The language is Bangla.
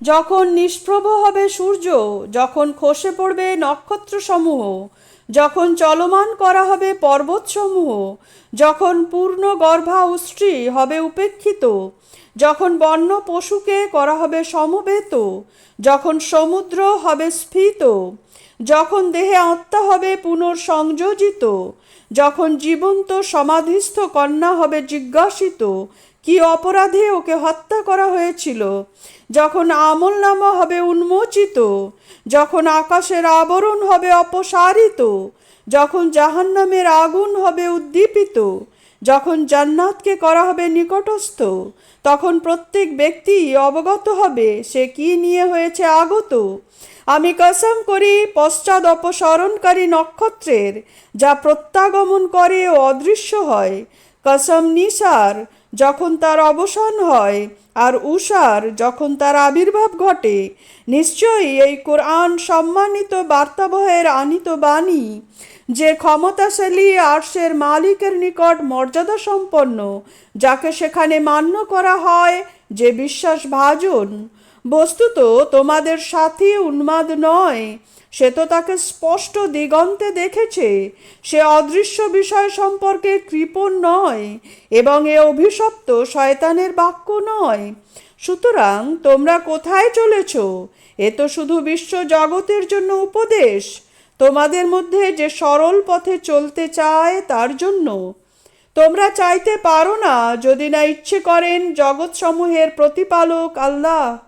যখন নিষ্প্রভ হবে সূর্য, যখন খসে পড়বে নক্ষত্রসমূহ, যখন চলমান করা হবে পর্বতসমূহ, যখন পূর্ণ গর্ভা হবে উপেক্ষিত, যখন বন্য পশুকে করা হবে সমবেত, যখন সমুদ্র হবে স্ফীত যখন দেহে আত্মা হবে পুনর্সংযোজিত, যখন জীবন্ত সমাধিস্থ কন্যা হবে জিজ্ঞাসিত, কি অপরাধে ওকে হত্যা করা হয়েছিল, যখন আমল নামা হবে উন্মোচিত, যখন আকাশের আবরণ হবে অপসারিত, যখন জাহান্নামের আগুন হবে উদ্দীপিত যখন জান্নাতকে করা হবে নিকটস্থ, তখন প্রত্যেক ব্যক্তি অবগত হবে সে কি নিয়ে হয়েছে আগত। আমি কসম করি পশ্চাদ অপসরণকারী নক্ষত্রের, যা প্রত্যাগমন করে ও অদৃশ্য হয়। কসম নিসার যখন তার অবসান হয় আর উষার যখন তার আবির্ভাব ঘটে, নিশ্চয়ই এই কোরআন সম্মানিত বার্তাবহের আনিত বাণী যে ক্ষমতাশালী আর্শের মালিকের নিকট মর্যাদা সম্পন্ন, যাকে সেখানে মান্য করা হয় যে বিশ্বাস ভাজন বস্তুত তোমাদের সাথী উন্মাদ নয়। সে তো তাকে স্পষ্ট দিগন্তে দেখেছে। সে অদৃশ্য বিষয় সম্পর্কে কৃপণ নয় এবং এ অভিশপ্ত শয়তানের বাক্য নয়। সুতরাং তোমরা কোথায় চলেছ? এ তো শুধু বিশ্ব জগতের জন্য উপদেশ। তোমাদের মধ্যে যে সরল পথে চলতে চায় তার জন্য। তোমরা চাইতে পারো না যদি না ইচ্ছে করেন জগৎসমূহের প্রতিপালক আল্লাহ।